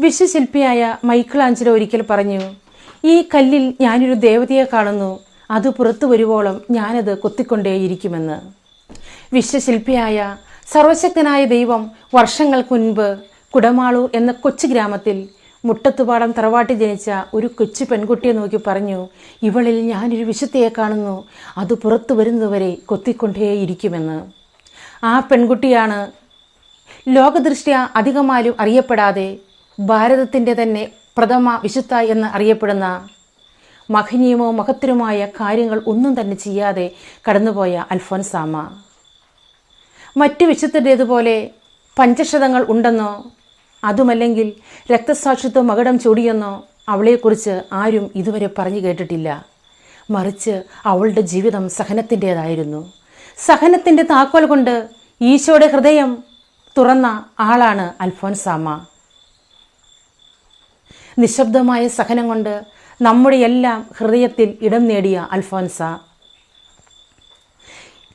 വിശ്വശില്പിയായ Michael Angelo ഒരിക്കൽ പറഞ്ഞു ഈ കല്ലിൽ ഞാനൊരു ദേവതയെ കാണുന്നു. അത് പുറത്തു വരുവോളം ഞാനത് കൊത്തിക്കൊണ്ടേയിരിക്കുമെന്ന്. വിശ്വശില്പിയായ സർവശക്തനായ ദൈവം വർഷങ്ങൾക്ക് മുൻപ് കുടമാളൂർ എന്ന കൊച്ചു ഗ്രാമത്തിൽ മുട്ടത്തുപാടം തറവാട്ടി ജനിച്ച ഒരു കൊച്ചു പെൺകുട്ടിയെ നോക്കി പറഞ്ഞു ഇവളിൽ ഞാനൊരു വിശുദ്ധയെ കാണുന്നു. അത് പുറത്തു വരുന്നതുവരെ കൊത്തിക്കൊണ്ടേയിരിക്കുമെന്ന്. ആ പെൺകുട്ടിയാണ്. ലോകദൃഷ്ട്യ അധികമാരും അറിയപ്പെടാതെ ഭാരതത്തിന്റെ തന്നെ പ്രഥമ വിശുദ്ധ എന്ന് അറിയപ്പെടുന്ന മഹനീയമോ മഹത്തരമായ കാര്യങ്ങൾ ഒന്നും തന്നെ ചെയ്യാതെ കടന്നുപോയ അൽഫോൻസാമ മറ്റു വിശുദ്ധരുടേതുപോലെ പഞ്ചക്ഷതങ്ങൾ ഉണ്ടെന്നോ അതുമല്ലെങ്കിൽ രക്തസാക്ഷിത്വം മകടം ചൂടിയെന്നോ അവളെക്കുറിച്ച് ആരും ഇതുവരെ പറഞ്ഞു കേട്ടിട്ടില്ല. മറിച്ച് അവളുടെ ജീവിതം സഹനത്തിന്റേതായിരുന്നു. സഹനത്തിന്റെ താക്കോൽ കൊണ്ട് ഈശോയുടെ ഹൃദയം തുറന്ന ആളാണ് അൽഫോൻസാമ നിശബ്ദമായ സഹനം കൊണ്ട് നമ്മുടെ എല്ലാം ഹൃദയത്തിൽ ഇടം നേടിയ അൽഫോൻസ.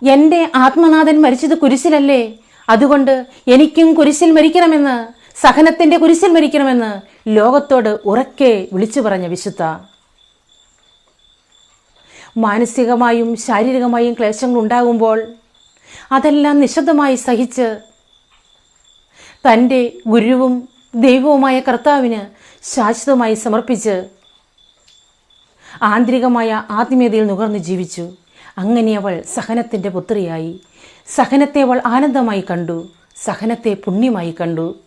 എന്റെ ആത്മനാഥൻ മരിച്ചത് കുരിശിലല്ലേ? അതുകൊണ്ട് എനിക്കും കുരിശിൽ മരിക്കണമെന്ന് സഹനത്തിന്റെ കുരിശിൽ മരിക്കണമെന്ന് ലോകത്തോട് ഉറക്കെ വിളിച്ചു പറഞ്ഞ വിശുദ്ധ. മാനസികമായും ശാരീരികമായും ക്ലേശങ്ങൾ ഉണ്ടാകുമ്പോൾ അതെല്ലാം നിശബ്ദമായി സഹിച്ച് തന്റെ ഗുരുവും ദൈവവുമായ കർത്താവിന് ശാശ്വതമായി സമർപ്പിച്ച് ആന്തരികമായ ആത്മീയതയിൽ നുകർന്ന് ജീവിച്ചു. അങ്ങനെ അവൾ സഹനത്തിന്റെ പുത്രിയായി. സഹനത്തെ അവൾ ആനന്ദമായി കണ്ടു. സഹനത്തെ പുണ്യമായി കണ്ടു.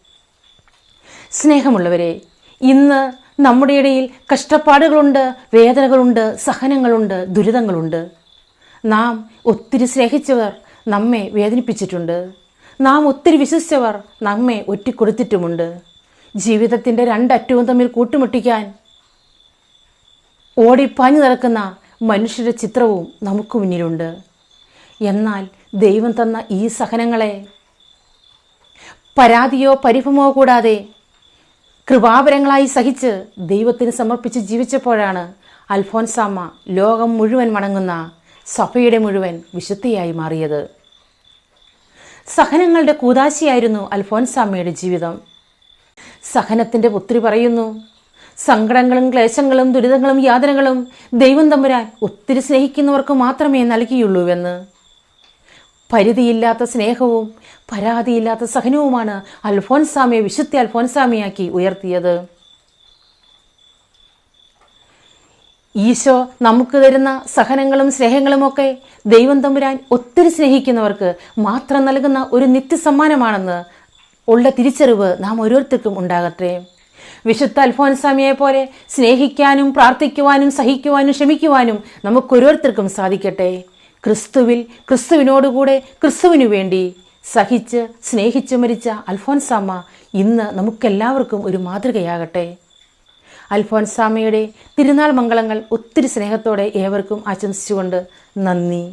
സ്നേഹമുള്ളവരെ ഇന്ന് നമ്മുടെ ഇടയിൽ കഷ്ടപ്പാടുകളുണ്ട് വേദനകളുണ്ട് സഹനങ്ങളുണ്ട് ദുരിതങ്ങളുണ്ട്. നാം ഒത്തിരി സ്നേഹിച്ചവർ നമ്മെ വേദനിപ്പിച്ചിട്ടുണ്ട്. നാം ഒത്തിരി വിശ്വസിച്ചവർ നമ്മെ ഒറ്റിക്കൊടുത്തിട്ടുമുണ്ട്. ജീവിതത്തിന്റെ രണ്ടറ്റവും തമ്മിൽ കൂട്ടുമുട്ടിക്കാൻ ഓടിപ്പാഞ്ഞു നടക്കുന്ന മനുഷ്യരുടെ ചിത്രവും നമുക്ക് മുന്നിലുണ്ട്. എന്നാൽ ദൈവം തന്ന ഈ സഹനങ്ങളെ പരാതിയോ പരിഭമോ കൂടാതെ കൃപാപരങ്ങളായി സഹിച്ച് ദൈവത്തിന് സമർപ്പിച്ച് ജീവിച്ചപ്പോഴാണ് അൽഫോൻസാമ്മ ലോകം മുഴുവൻ വണങ്ങുന്ന സഭയുടെ മുഴുവൻ വിശുദ്ധിയായി മാറിയത്. സഹനങ്ങളുടെ കൂതാശിയായിരുന്നു അൽഫോൻസാമ്മയുടെ ജീവിതം. സഹനത്തിന്റെ പുത്രി പറയുന്നു. സങ്കടങ്ങളും ക്ലേശങ്ങളും ദുരിതങ്ങളും യാതനകളും ദൈവം തമ്പുരാൻ ഒത്തിരി സ്നേഹിക്കുന്നവർക്ക് മാത്രമേ നൽകിയുള്ളൂവെന്ന്. പരിധിയില്ലാത്ത സ്നേഹവും പരാതിയില്ലാത്ത സഹനവുമാണ് അൽഫോൻസാമിയെ വിശുദ്ധ അൽഫോൻസാമിയാക്കി ഉയർത്തിയത്. ഈശോ നമുക്ക് തരുന്ന സഹനങ്ങളും സ്നേഹങ്ങളുമൊക്കെ ദൈവം തമ്പുരാൻ ഒത്തിരി സ്നേഹിക്കുന്നവർക്ക് മാത്രം നൽകുന്ന ഒരു നിത്യസമ്മാനമാണെന്ന് ഉള്ള തിരിച്ചറിവ് നാം ഓരോരുത്തർക്കും ഉണ്ടാകട്ടെ. വിശുദ്ധ അൽഫോൻസാമിയെ പോലെ സ്നേഹിക്കാനും പ്രാർത്ഥിക്കുവാനും സഹിക്കുവാനും ക്ഷമിക്കുവാനും നമുക്ക് ഓരോരുത്തർക്കും സാധിക്കട്ടെ. ക്രിസ്തുവിൽ ക്രിസ്തുവിനോടുകൂടെ ക്രിസ്തുവിനു വേണ്ടി സഹിച്ച് സ്നേഹിച്ച് മരിച്ച അൽഫോൻസാമ്മ ഇന്ന് നമുക്കെല്ലാവർക്കും ഒരു മാതൃകയാകട്ടെ. അൽഫോൻസാമ്മയുടെ തിരുനാൾ മംഗളങ്ങൾ ഒത്തിരി സ്നേഹത്തോടെ ഏവർക്കും ആശംസിച്ചുകൊണ്ട് നന്ദി.